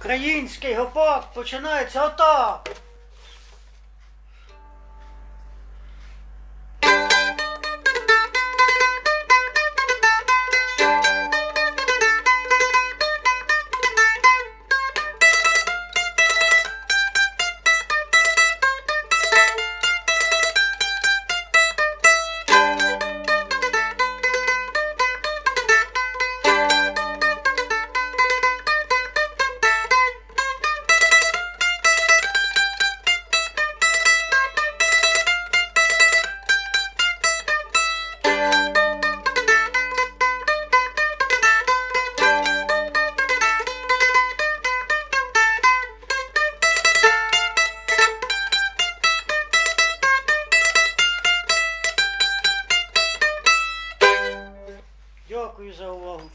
Український гопак починається отак. Дякую за увагу.